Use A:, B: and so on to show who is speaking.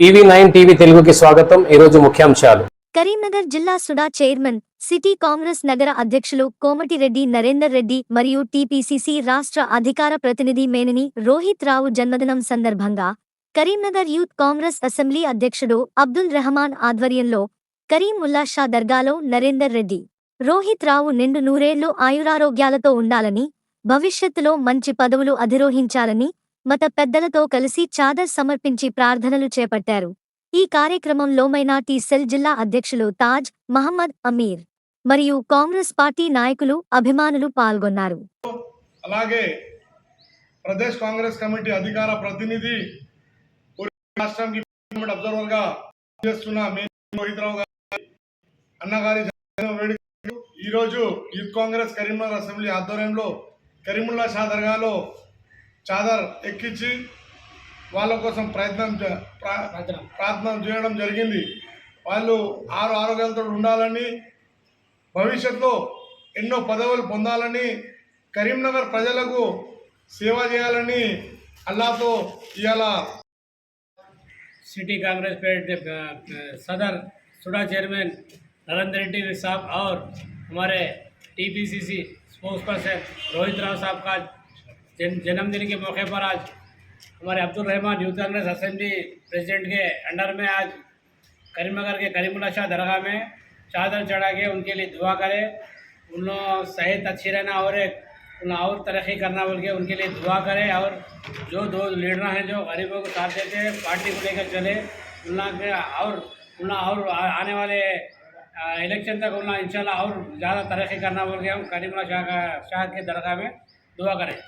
A: EV nine TV తెలుగుకి స్వాగతం. ఈరోజు ముఖ్యాంశాలు.
B: కరీంనగర్ జిల్లా సుడా చైర్మన్ సిటీ కాంగ్రెస్ నగర అధ్యక్షులు కోమటిరెడ్డి నరేందర్ రెడ్డి మరియు టీపీసీసీ రాష్ట్ర అధికార ప్రతినిధి మేనిని రోహిత్ రావు జన్మదినం సందర్భంగా కరీంనగర్ యూత్ కాంగ్రెస్ అసెంబ్లీ అధ్యక్షుడు అబ్దుల్ రెహమాన్ ఆధ్వర్యంలో కరీం ఉల్లా షా దర్గాలో నరేందర్ రెడ్డి రోహిత్ రావు నిండు నూరేళ్ళు ఆయురారోగ్యాలతో ఉండాలని భవిష్యత్తులో మంచి పదవులు అధిరోహించాలని మత పెద్దలతో కలిసి చాదర్ సమర్పించి ప్రార్థనలు చేపట్టారు. ఈ కార్యక్రమంలో మైనార్టీ సెల్ జిల్లా అధ్యక్షులు తాజ్ మహమ్మద్ అమీర్ మరియు కాంగ్రెస్ పార్టీ నాయకులు అభిమానులు పాల్గొన్నారు.
C: అలాగే ప్రదేశ్ కాంగ్రెస్ కమిటీ అధికార ప్రతినిధి రాష్ట్రానికి అబ్జర్వర్గా చేస్తున్న మేని గారి అన్నగారి ఈరోజు యూత్ కాంగ్రెస్ కరీంనగర్ అసెంబ్లీ ఆధ్వర్యంలో కరీముల్లా షా దర్గాలో చాదర్ ఎక్కించి వాళ్ళ కోసం ప్రయత్నం చే- ప్రా- ప్రార్థన చేయడం జరిగింది వాళ్ళు ఆరు ఆరోగ్యాలతో ఉండాలని భవిష్యత్తులో ఎన్నో పదవులు పొందాలని కరీంనగర్ ప్రజలకు సేవ చేయాలని అల్లాతో ఇవాళ
D: सिटी कांग्रेस पे अ, अ, सदर सुडा चेयरमैन नरेंद्र रेड्डी साहब और हमारे TPCC spokesperson Rohit Rao साहब का जन, जन्मदिन के मौके पर आज हमारे Abdul Rahman youth Congress assembly president के अंडर में आज करीमनगर के करीमुल्ला शाह दरगाह में चादर चढ़ा के उनके लिए दुआ करें। उन लोग सेहत अच्छी रहना और एक और तरक्की करना बोल के उनके लिए दुआ करें और जो दो लीडर हैं जो गरीबों को साथ देते हैं, पार्टी को लेकर चले। उन के और उन और आने वाले इलेक्शन तक उन इंशाल्लाह और ज़्यादा तरक्की करना बोल के हम करीमुल्ला शाह का, शाह के दरगाह में दुआ करें।